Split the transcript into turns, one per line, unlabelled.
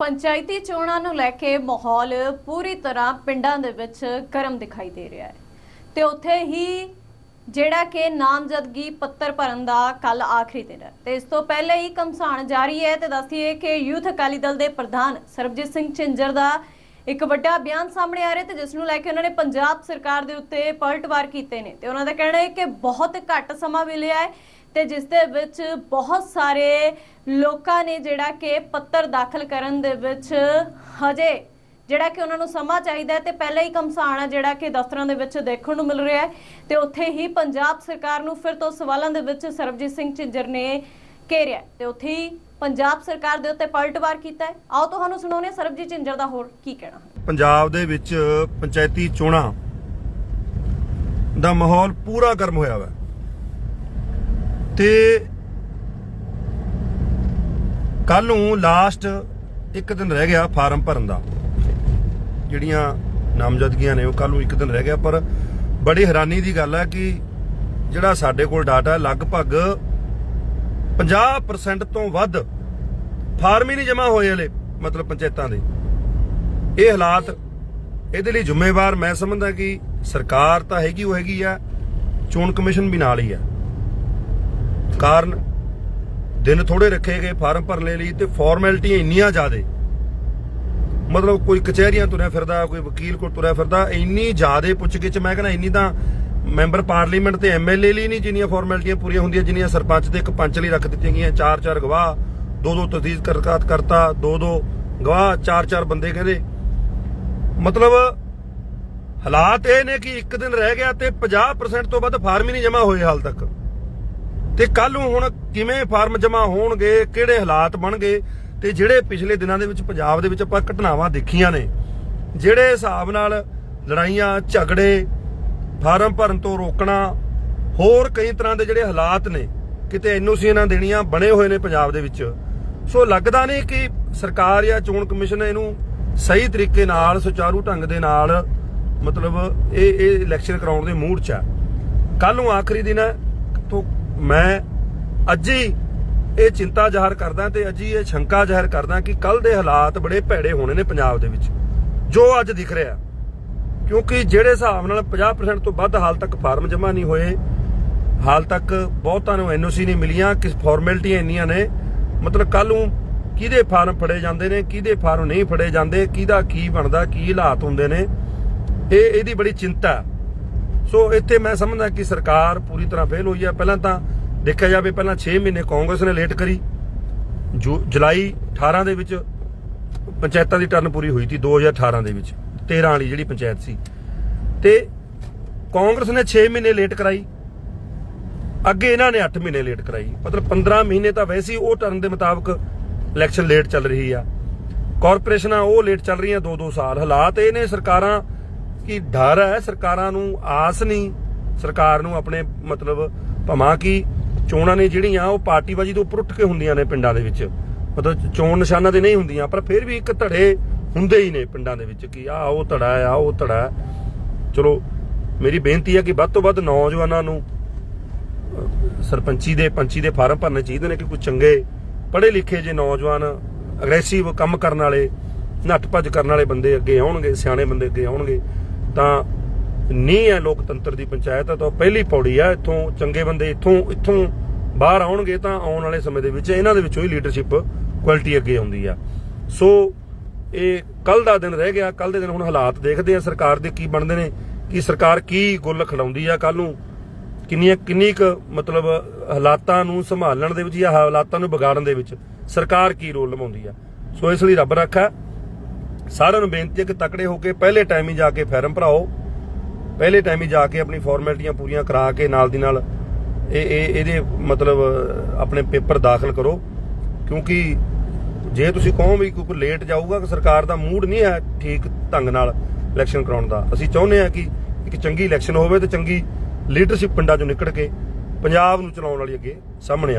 ਪੰਚਾਇਤੀ ਚੋਣਾਂ ਨੂੰ ਲੈ ਕੇ ਮਾਹੌਲ ਪੂਰੀ ਤਰ੍ਹਾਂ ਪਿੰਡਾਂ ਦੇ ਵਿੱਚ ਗਰਮ ਦਿਖਾਈ ਦੇ ਰਿਹਾ ਹੈ। ਤੇ ਉੱਥੇ ਹੀ ਜਿਹੜਾ ਕਿ ਨਾਮਜ਼ਦਗੀ ਪੱਤਰ ਭਰਨ ਦਾ ਕੱਲ ਆਖਰੀ ਦਿਨ ਹੈ। ਤੇ ਇਸ ਤੋਂ ਪਹਿਲੇ ਹੀ ਕਮਸਾਨ ਜਾਰੀ ਹੈ ਤੇ ਦੱਸੀਏ ਕਿ ਯੂਥ ਅਕਾਲੀ ਦਲ ਦੇ ਪ੍ਰਧਾਨ ਸਰਬਜੀਤ ਸਿੰਘ ਝਿੰਜਰ ਦਾ ਇੱਕ ਵੱਡਾ ਬਿਆਨ ਸਾਹਮਣੇ ਆ ਰਿਹਾ ਤੇ ਜਿਸ ਨੂੰ ਲੈ ਕੇ ਉਹਨਾਂ ਨੇ ਪੰਜਾਬ ਸਰਕਾਰ ਦੇ ਉੱਤੇ ਪਲਟਵਾਰ ਕੀਤੇ ਨੇ। ਤੇ ਉਹਨਾਂ ਦਾ ਕਹਿਣਾ ਹੈ ਕਿ ਬਹੁਤ ਘੱਟ ਸਮਾਂ ਮਿਲਿਆ ਹੈ ਤੇ ਜਿਸ ਦੇ ਵਿੱਚ ਬਹੁਤ ਸਾਰੇ ਲੋਕਾਂ ਨੇ ਜਿਹੜਾ ਕਿ ਪੱਤਰ ਦਾਖਲ ਕਰਨ ਦੇ ਵਿੱਚ ਹਜੇ ਜਿਹੜਾ ਕਿ ਉਹਨਾਂ ਨੂੰ ਸਮਾਂ ਚਾਹੀਦਾ ਹੈ ਤੇ ਪਹਿਲਾਂ ਹੀ ਕਮਸਾਨ ਜਿਹੜਾ ਕਿ ਦਫ਼ਤਰਾਂ ਦੇ ਵਿੱਚ ਦੇਖਣ ਨੂੰ ਮਿਲ ਰਿਹਾ ਹੈ ਤੇ ਉੱਥੇ ਹੀ ਪੰਜਾਬ ਸਰਕਾਰ ਨੂੰ ਫਿਰ ਤੋਂ ਸਵਾਲਾਂ ਦੇ ਵਿੱਚ ਸਰਬਜੀਤ ਸਿੰਘ ਝਿੰਜਰ ਨੇ ਘੇਰਿਆ ਤੇ ਉੱਥੇ ਹੀ ਪੰਜਾਬ ਸਰਕਾਰ ਦੇ ਉੱਤੇ ਪਲਟਵਾਰ ਕੀਤਾ ਹੈ। ਆਓ ਤੁਹਾਨੂੰ ਸੁਣਾਉਂਦੇ ਹਾਂ ਸਰਬਜੀਤ ਝਿੰਜਰ ਦਾ ਹੋਰ ਕੀ ਕਹਿਣਾ ਹੈ।
ਪੰਜਾਬ ਦੇ ਵਿੱਚ ਪੰਚਾਇਤੀ ਚੋਣਾਂ ਦਾ ਮਾਹੌਲ ਪੂਰਾ ਗਰਮ ਹੋਇਆ ਵਾ। ਤੇ ਕੱਲ ਨੂੰ ਲਾਸਟ ਇੱਕ ਦਿਨ ਰਹਿ ਗਿਆ ਫਾਰਮ ਭਰਨ ਦਾ। ਜਿਹੜੀਆਂ ਨਾਮਜ਼ਦਗੀਆਂ ਨੇ ਉਹ ਕੱਲ ਨੂੰ ਇੱਕ ਦਿਨ ਰਹਿ ਗਿਆ, ਪਰ ਬੜੀ ਹੈਰਾਨੀ ਦੀ ਗੱਲ ਹੈ ਕਿ ਜਿਹੜਾ ਸਾਡੇ ਕੋਲ ਡਾਟਾ ਹੈ, ਲਗਭਗ 50% ਤੋਂ ਵੱਧ ਫਾਰਮ ਹੀ ਨਹੀਂ ਜਮ੍ਹਾਂ ਹੋਏ ਹਲੇ, ਮਤਲਬ ਪੰਚਾਇਤਾਂ ਦੇ। ਇਹ ਹਾਲਾਤ ਇਹਦੇ ਲਈ ਜ਼ਿੰਮੇਵਾਰ ਮੈਂ ਸਮਝਦਾ ਕਿ ਸਰਕਾਰ ਤਾਂ ਹੈਗੀ, ਉਹ ਹੈਗੀ ਆ, ਚੋਣ ਕਮਿਸ਼ਨ ਵੀ ਨਾਲ ਹੀ ਆ। ਕਾਰਨ ਦਿਨ ਥੋੜੇ ਰੱਖੇ ਗਏ, ਫਾਰਮ ਭਰਨੇ ਲਈ ਤੇ ਫਾਰਮੈਲਿਟੀਆਂ ਇੰਨੀਆਂ ਜ਼ਿਆਦੇ। ਮਤਲਬ ਕੋਈ ਕਚਹਿਰੀਆਂ ਤੁਰਿਆ ਫਿਰਦਾ, ਕੋਈ ਵਕੀਲ ਕੋਲ ਤੁਰਿਆ ਫਿਰਦਾ, ਇੰਨੀ ਜ਼ਿਆਦੇ ਪੁੱਛਗਿੱਛ ਮੈਂ ਕਹਿੰਦਾ ਇੰਨੀ ਤਾਂ ਮੈਂਬਰ ਪਾਰਲੀਮੈਂਟ ਤੇ ਐਮਐਲਏ ਲਈ ਨਹੀਂ ਜਿੰਨੀਆਂ ਫਾਰਮੈਲਿਟੀਆਂ ਪੂਰੀਆਂ ਹੁੰਦੀਆਂ, ਜਿੰਨੀਆਂ ਸਰਪੰਚ ਤੇ ਇੱਕ ਪੰਚ ਲਈ ਰੱਖ ਦਿੱਤੀਆਂ ਗਈਆਂ। ਚਾਰ ਚਾਰ ਗਵਾਹ ਦੋ ਦੋ ਤਸਦੀਕ ਕਰਕਾਤ ਕਰਤਾ ਦੋ ਦੋ ਗਵਾਹ ਚਾਰ ਚਾਰ ਬੰਦੇ ਕਹਿੰਦੇ। ਮਤਲਬ ਹਾਲਾਤ ਇਹ ਨੇ ਕਿ ਇੱਕ ਦਿਨ ਰਹਿ ਗਿਆ ਤੇ 50% ਤੋਂ ਵੱਧ ਫਾਰਮ ਹੀ ਨਹੀਂ ਜਮ੍ਹਾਂ ਹੋਏ ਹਾਲ ਤੱਕ। ਤੇ ਕੱਲ ਨੂੰ ਹੁਣ ਕਿਵੇਂ ਫਾਰਮ ਜਮ੍ਹਾਂ ਹੋਣਗੇ, ਕਿਹੜੇ ਹਾਲਾਤ ਬਣਗੇ ਤੇ ਜਿਹੜੇ ਪਿਛਲੇ ਦਿਨਾਂ ਦੇ ਵਿੱਚ ਪੰਜਾਬ ਦੇ ਵਿੱਚ ਆਪਾਂ ਘਟਨਾਵਾਂ ਦੇਖੀਆਂ ਨੇ, ਜਿਹੜੇ ਹਿਸਾਬ ਨਾਲ ਲੜਾਈਆਂ, ਝਗੜੇ, ਫਾਰਮ ਭਰਨ ਤੋਂ ਰੋਕਣਾ, ਹੋਰ ਕਈ ਤਰ੍ਹਾਂ ਦੇ ਜਿਹੜੇ ਹਾਲਾਤ ਨੇ, ਕਿਤੇ ਐਨਓਸੀ ਨਾ ਦੇਣੀਆਂ ਬਣੇ ਹੋਏ ਨੇ ਪੰਜਾਬ ਦੇ ਵਿੱਚ। ਸੋ ਲੱਗਦਾ ਨਹੀਂ ਕਿ ਸਰਕਾਰ ਜਾਂ ਚੋਣ ਕਮਿਸ਼ਨ ਇਹਨੂੰ ਸਹੀ ਤਰੀਕੇ ਨਾਲ, ਸੁਚਾਰੂ ਢੰਗ ਦੇ ਨਾਲ, ਮਤਲਬ ਇਹ ਇਹ ਇਲੈਕਸ਼ਨ ਕਰਾਉਣ ਦੇ ਮੂਡ 'ਚ ਆ। ਕੱਲ ਨੂੰ ਆਖਰੀ ਦਿਨ ਹੈ ਮੈਂ ਅੱਜ ਹੀ ਇਹ ਚਿੰਤਾ ਜ਼ਾਹਰ ਕਰਦਾ ਤੇ ਅੱਜ ਹੀ ਇਹ ਸ਼ੰਕਾ ਜ਼ਾਹਰ ਕਰਦਾ ਕਿ ਕੱਲ ਦੇ ਹਾਲਾਤ ਬੜੇ ਭੈੜੇ ਹੋਣੇ ਨੇ ਪੰਜਾਬ ਦੇ ਵਿੱਚ, ਜੋ ਅੱਜ ਦਿਖ ਰਿਹਾ। ਕਿਉਂਕਿ ਜਿਹੜੇ ਹਿਸਾਬ ਨਾਲ 50% ਤੋਂ ਵੱਧ ਹਾਲ ਤੱਕ ਫਾਰਮ ਜਮ੍ਹਾਂ ਨਹੀਂ ਹੋਏ, ਹਾਲ ਤੱਕ ਬਹੁਤਾਂ ਨੂੰ ਐਨਓਸੀ ਨਹੀਂ ਮਿਲੀਆਂ, ਕਿਸ ਫਾਰਮੈਲਿਟੀਆਂ ਇੰਨੀਆਂ ਨੇ, ਮਤਲਬ ਕੱਲ ਨੂੰ ਕਿਹਦੇ ਫਾਰਮ ਫੜੇ ਜਾਂਦੇ ਨੇ, ਕਿਹਦੇ ਫਾਰਮ ਨਹੀਂ ਫੜੇ ਜਾਂਦੇ, ਕਿਹਦਾ ਕੀ ਬਣਦਾ, ਕੀ ਹਾਲਾਤ ਹੁੰਦੇ ਨੇ, ਇਹ ਇਹਦੀ ਬੜੀ ਚਿੰਤਾ ਸੋ ਇੱਥੇ ਮੈਂ ਸਮਝਦਾ ਕਿ ਸਰਕਾਰ ਪੂਰੀ ਤਰ੍ਹਾਂ ਫੇਲ ਹੋਈ ਹੈ। ਪਹਿਲਾਂ ਤਾਂ ਦੇਖਿਆ ਜਾਵੇ, ਪਹਿਲਾਂ 6 ਮਹੀਨੇ ਕਾਂਗਰਸ ਨੇ ਲੇਟ ਕਰੀ। ਜੁ- ਜੁਲਾਈ 18 ਦੇ ਵਿੱਚ ਪੰਚਾਇਤਾਂ ਦੀ ਟਰਨ ਪੂਰੀ ਹੋਈ ਸੀ 2018 ਦੇ ਵਿੱਚ। 13 ਵਾਲੀ ਜਿਹੜੀ ਪੰਚਾਇਤ ਸੀ। ਤੇ ਕਾਂਗਰਸ ਨੇ 6 ਮਹੀਨੇ ਲੇਟ ਕਰਾਈ। ਅੱਗੇ ਇਹਨਾਂ ਨੇ 8 ਮਹੀਨੇ ਲੇਟ ਕਰਾਈ। ਮਤਲਬ 15 ਮਹੀਨੇ ਤਾਂ ਵੈਸੇ ਹੀ ਉਹ ਟਰਨ ਦੇ ਮੁਤਾਬਕ ਇਲੈਕਸ਼ਨ ਲੇਟ ਚੱਲ ਰਹੀ ਆ। ਕਾਰਪੋਰੇਸ਼ਨਾਂ ਉਹ ਲੇਟ ਚੱਲ ਰਹੀਆਂ 2-2 ਸਾਲ। ਹਾਲਾਤ ਇਹ ਨੇ ਸਰਕਾਰਾਂ ਕੀ ਡਰ ਹੈ ਸਰਕਾਰਾਂ ਨੂੰ, ਆਸ ਨਹੀਂ ਸਰਕਾਰ ਨੂੰ ਆਪਣੇ ਮਤਲਬ ਭਮਾ ਕੀ ਚੋਣਾਂ ਨੇ ਜਿਹੜੀਆਂ ਉਹ ਪਾਰਟੀਬਾਜੀ ਤੋਂ ਉੱਪਰ ਉੱਠ ਕੇ ਹੁੰਦੀਆਂ ਨੇ ਪਿੰਡਾਂ ਦੇ ਵਿੱਚ। ਮਤਲਬ ਚੋਣ ਨਿਸ਼ਾਨਾ ਤੇ ਨਹੀਂ ਹੁੰਦੀਆਂ, ਪਰ ਫਿਰ ਵੀ ਇੱਕ ਧੜੇ ਹੁੰਦੇ ਹੀ ਨੇ ਪਿੰਡਾਂ ਦੇ ਵਿੱਚ ਕਿ ਆ ਉਹ ਧੜਾ ਆ ਉਹ ਧੜਾ ਚਲੋ, ਮੇਰੀ ਬੇਨਤੀ ਹੈ ਕਿ ਵੱਧ ਤੋਂ ਵੱਧ ਨੌਜਵਾਨਾਂ ਨੂੰ ਸਰਪੰਚੀ ਦੇ, ਪੰਚੀ ਦੇ ਫਾਰਮ ਭਰਨੇ ਚਾਹੀਦੇ ਨੇ ਕਿ ਕੋਈ ਚੰਗੇ ਪੜ੍ਹੇ ਲਿਖੇ ਜੇ ਨੌਜਵਾਨ ਅਗਰੈਸਿਵ ਕੰਮ ਕਰਨ ਵਾਲੇ ਨੱਠ ਭੱਜ ਕਰਨ ਵਾਲੇ ਬੰਦੇ ਅੱਗੇ ਆਉਣਗੇ, ਸਿਆਣੇ ਬੰਦੇ ਅੱਗੇ ਆਉਣਗੇ। ਤਾਂ ਨਹੀਂ ਹੈ ਲੋਕਤੰਤਰ ਦੀ ਪੰਚਾਇਤ, ਤਾਂ ਪਹਿਲੀ ਪੌੜੀ ਆ, ਇੱਥੋਂ ਚੰਗੇ ਬੰਦੇ ਇੱਥੋਂ ਇੱਥੋਂ ਬਾਹਰ ਆਉਣਗੇ ਤਾਂ ਆਉਣ ਵਾਲੇ ਸਮੇਂ ਦੇ ਵਿੱਚ ਇਹਨਾਂ ਦੇ ਵਿੱਚੋਂ ਹੀ ਲੀਡਰਸ਼ਿਪ ਕੁਆਲਿਟੀ ਅੱਗੇ ਆਉਂਦੀ ਆ। ਸੋ ਇਹ ਕੱਲ ਦਾ ਦਿਨ ਰਹਿ ਗਿਆ ਕੱਲ ਦੇ ਦਿਨ ਹੁਣ ਹਾਲਾਤ ਦੇਖਦੇ ਆ ਸਰਕਾਰ ਦੇ ਕੀ ਬਣਦੇ ਨੇ, ਕਿ ਸਰਕਾਰ ਕੀ ਗੁੱਲ ਖਿਲਾਉਂਦੀ ਆ ਕੱਲ ਨੂੰ, ਕਿੰਨੀਆਂ, ਕਿੰਨੀ ਕੁ ਮਤਲਬ ਹਾਲਾਤਾਂ ਨੂੰ ਸੰਭਾਲਣ ਦੇ ਵਿੱਚ ਜਾਂ ਹਾਲਾਤਾਂ ਨੂੰ ਵਿਗਾੜਨ ਦੇ ਵਿੱਚ ਸਰਕਾਰ ਕੀ ਰੋਲ ਨਿਭਾਉਂਦੀ ਆ। ਸੋ ਇਸ ਲਈ ਰੱਬ ਰੱਖਾ ਸਾਰਿਆਂ ਨੂੰ ਬੇਨਤੀ ਹੈ ਕਿ ਤਕੜੇ ਹੋ ਕੇ ਪਹਿਲੇ ਟਾਈਮ ਹੀ ਜਾ ਕੇ ਫਾਰਮ ਭਰਾਓ। ਪਹਿਲੇ ਟਾਈਮ ਹੀ ਜਾ ਕੇ ਆਪਣੀ ਫਾਰਮੈਲਿਟੀਆਂ ਪੂਰੀਆਂ ਕਰਾ ਕੇ ਨਾਲ ਦੀ ਨਾਲ ਇਹ ਇਹ, ਇਹਦੇ ਮਤਲਬ ਆਪਣੇ ਪੇਪਰ ਦਾਖਲ ਕਰੋ। ਕਿਉਂਕਿ ਜੇ ਤੁਸੀਂ ਕਹੋ ਵੀ ਕੋਈ ਲੇਟ ਜਾਊਗਾ ਕਿ ਸਰਕਾਰ ਦਾ ਮੂਡ ਨਹੀਂ ਹੈ ਠੀਕ ਢੰਗ ਨਾਲ ਇਲੈਕਸ਼ਨ ਕਰਾਉਣ ਦਾ। ਅਸੀਂ ਚਾਹੁੰਦੇ ਹਾਂ ਕਿ ਇੱਕ ਚੰਗੀ ਇਲੈਕਸ਼ਨ ਹੋਵੇ ਤੇ ਚੰਗੀ ਲੀਡਰਸ਼ਿਪ ਪਿੰਡਾਂ ਚੋਂ ਨਿਕਲ ਕੇ ਪੰਜਾਬ ਨੂੰ ਚਲਾਉਣ ਵਾਲੀ ਅੱਗੇ ਸਾਹਮਣੇ ਆ